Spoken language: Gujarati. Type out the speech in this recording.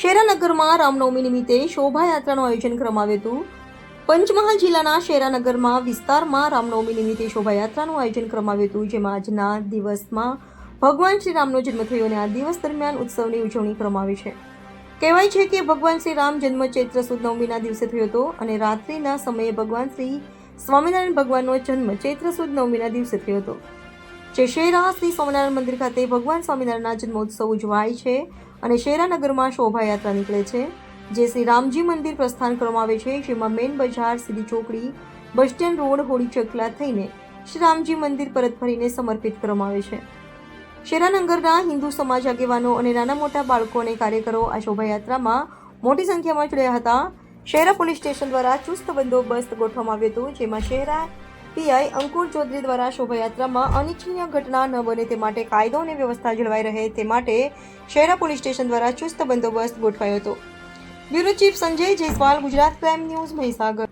શેરાનગરમાં રામનવમી નિમિત્તે શોભાયાત્રાનું આયોજન કરવામાં આવ્યું હતું. પંચમહાલ જિલ્લાના શેરાનગરમાં વિસ્તારમાં રામનવમી નિમિત્તે શોભાયાત્રાનું આયોજન કરવામાં આવ્યું હતું, જેમાં આજના દિવસમાં ભગવાન શ્રી રામનો જન્મ થયો અને આ દિવસ દરમિયાન ઉત્સવની ઉજવણી કરવામાં આવી છે. કહેવાય છે કે ભગવાન શ્રી રામ જન્મ ચૈત્ર સુદ નવમીના દિવસે થયો હતો અને રાત્રિના સમયે ભગવાન શ્રી સ્વામિનારાયણ ભગવાનનો જન્મ ચૈત્ર સુદ નવમીના દિવસે થયો હતો. જે શેરા શ્રી સ્વામિનારાયણ મંદિર ખાતે ભગવાન સ્વામિનારાયણના જન્મોત્સવ ઉજવાય છે અને શેરાનગરમાં શોભાયાત્રા નીકળે છે, જે શ્રી રામજી મંદિર પ્રસ્થાન કરવામાં આવે છે, જેમાં મેન બજાર, સીધી ચોકડી, બસ સ્ટેન્ડ, રોડ, હોળી ચકલા થઈને શ્રી રામજી મંદિર પરત ફરીને સમર્પિત કરવામાં આવે છે. શેરાનગરના હિન્દુ સમાજ આગેવાનો અને નાના મોટા બાળકો અને કાર્યકરો આ શોભાયાત્રામાં મોટી સંખ્યામાં જોડાયા હતા. શહેરા પોલીસ સ્ટેશન દ્વારા ચુસ્ત બંદોબસ્ત ગોઠવવામાં આવ્યો હતો, જેમાં શહેરા પીઆઈ અંકુર ચૌધરી દ્વારા શોભાયાત્રામાં અનિચ્છનીય ઘટના ન બને તે માટે કાયદો અને વ્યવસ્થા જળવાઈ રહે તે માટે શહેરા પોલીસ સ્ટેશન દ્વારા ચુસ્ત બંદોબસ્ત ગોઠવાયો હતો. Bureau chief Sanjay Jaiswal, Gujarat Crime News Mahisagar.